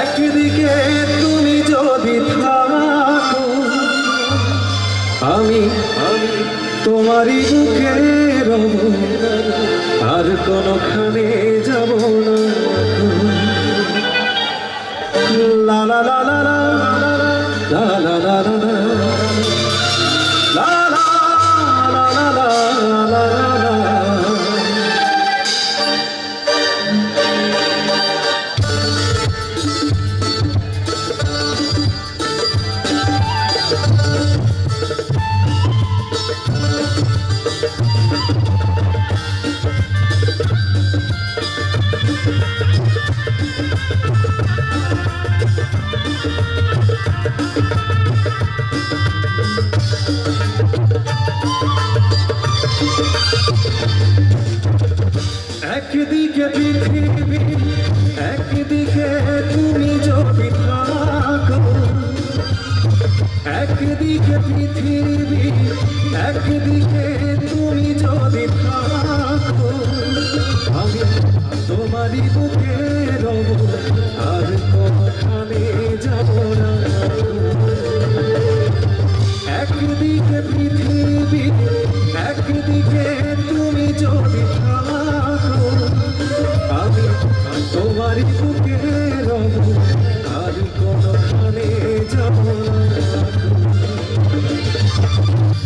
একদিকে তুমি যদি থাকো আমি তোমারই বুকে রব আর কোনোখানে যাব না। একদিকে পৃথিবী একদিকে পৃথিবী একদিকে তুমি যদি থাকো, আমি তোমারই বুকে রব, আর কোনখানে যাব না। একদিকে পৃথিবী, একদিকে তুমি যদি থাকো, আমি তোমারই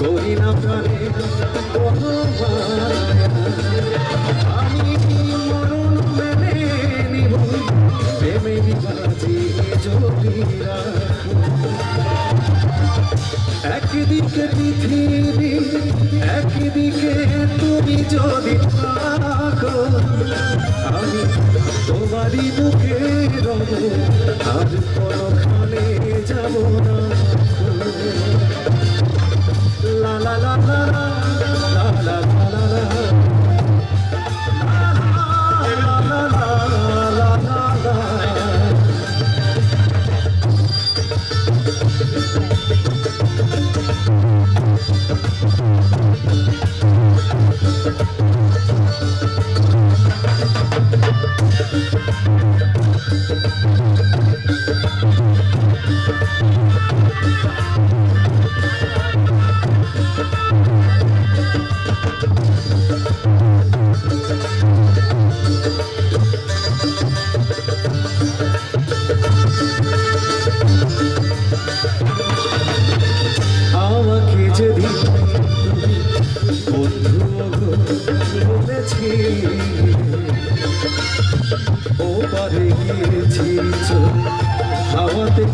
করি না প্রাণে। আমি মরণ মেনে তুমি যদি থাকো আমি তোমারই বুকে রব আর কোনখানে যাব না Amen.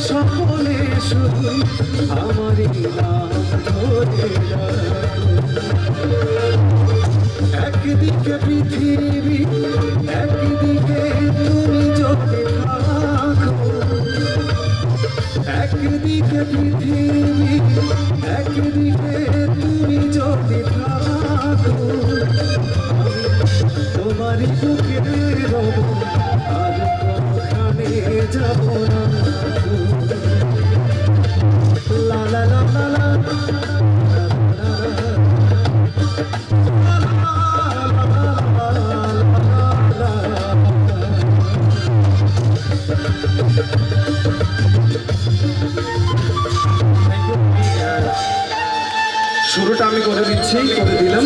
সকলে শুধু আমারই নাম ধরে একদিকে একদিকে তুমি যদি থাকো। একদিকে পৃথিবী তুমি যদি থাকো। তোমারই বুকে শুরুটা আমি করে দিচ্ছি করে দিলাম।